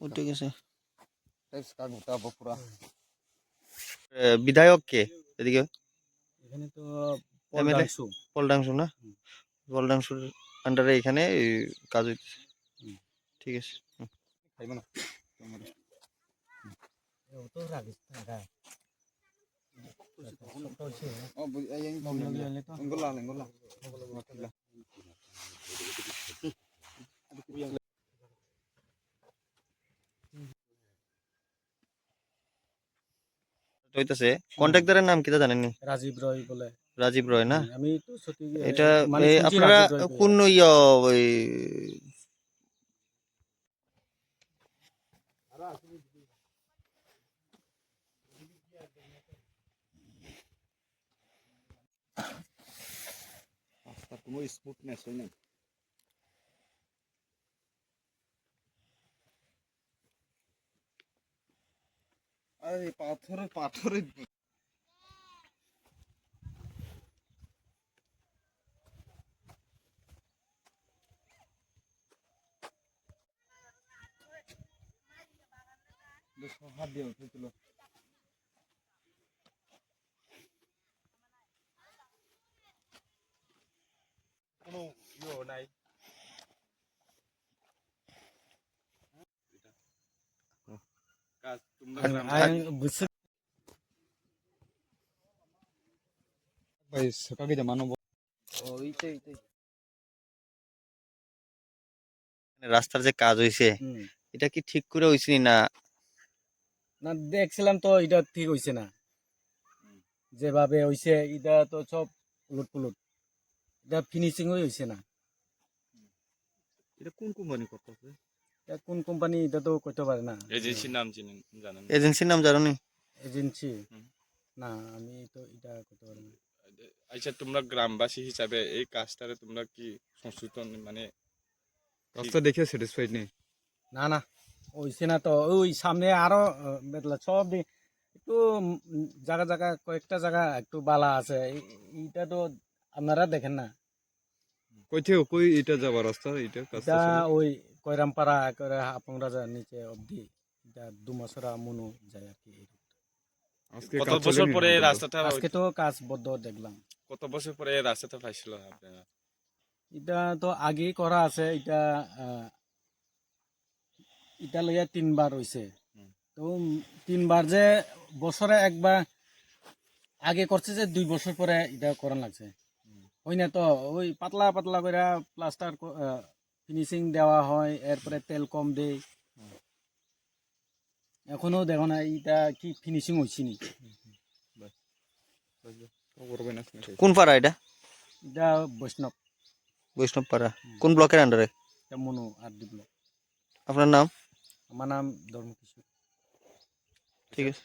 উঠে গেছে পুরা এ, বিধায়ক কে এদিকে এখানে তো MLA? পলডাংশু পলডাংশু না পলডাংশুর আন্ডারে এখানে এই কাজ হইতেছে হুম। ঠিক আছে হুম। খাইব না ও তো রাগিস না Oh, bu- ay, yung Bawal হইতেছে। কন্ট্রাক্টরের নাম কিটা জানেননি? রাজীব রয় বলে। রাজীব রয় না? আমি তো সত্যি এটা মানে আপনারা। কোন ইয়ে ওই আরে পাথরে পাথরে হাত দিয়ে উঠেছিল কোনো ইয়ে নাই কাজ তোমরা আই বুঝছি ভাই সকালে এইটাই রাস্তার যে কাজ হইছে এটা কি ঠিক করে হইছে না না? দেখছিলাম তো এটা ঠিক হইছে না। যেভাবে হইছে এটা তো সব উলট পুলট। এটা ফিনিশিং হইছে না। এটা কোন কোম্পানি করতেছে? কোন কোম্পানি এটা তো কইতে পারে না। এজেন্সির নাম চিনেন জানেন? এজেন্সির নাম জানো নি এজেন্সি না আমি তো এটা কইতে পারি না। আচ্ছা তোমরা গ্রামবাসী হিসাবে এই কাজটারে তোমরা কি সংশোধন মানে রাস্তা দেখে স্যাটিসফাইড নেই। না না হইছে না তো। ওই সামনে আরও বেতলা সব একটু জায়গা জায়গা কয়েকটা জায়গা একটু বালা আছে। এইটা তো আপনারা দেখেন না। কই থেকে কই এটা যাবার রাস্তা এটা কাজটা ওই কয়রামপাড়া করে আপন রাজার নিচে অবধি এটা দুমাসরা মনু যায় আর কি কত বছর পরে রাস্তাটা আজকে তো কাজ বদ্ধ দেখলাম। কত বছর পরে রাস্তাটা পাইছিল আপনারা এটা তো আগেই করা আছে এটা এটা লইয়া তিনবার হইছে। তো তিনবার যে বছরে একবার আগে করছে যে দুই বছর পরে এটা করান লাগছে। ওই না তো ওই পাতলা পাতলা করে প্লাস্টার ফিনিশিং দেওয়া হয় এরপরে তেল কম দেয়। এখনও দেখো না এটা কি ফিনিশিং হয়েছে নি করবে না নাকি? কোন পাড়া এটা? এটা বৈষ্ণব। বৈষ্ণব পাড়া। কোন ব্লকের আন্ডারে এটা মনু আর ডিপ্লো আপনার নাম? আমার নাম ধর্মকিশোর। ঠিক আছে।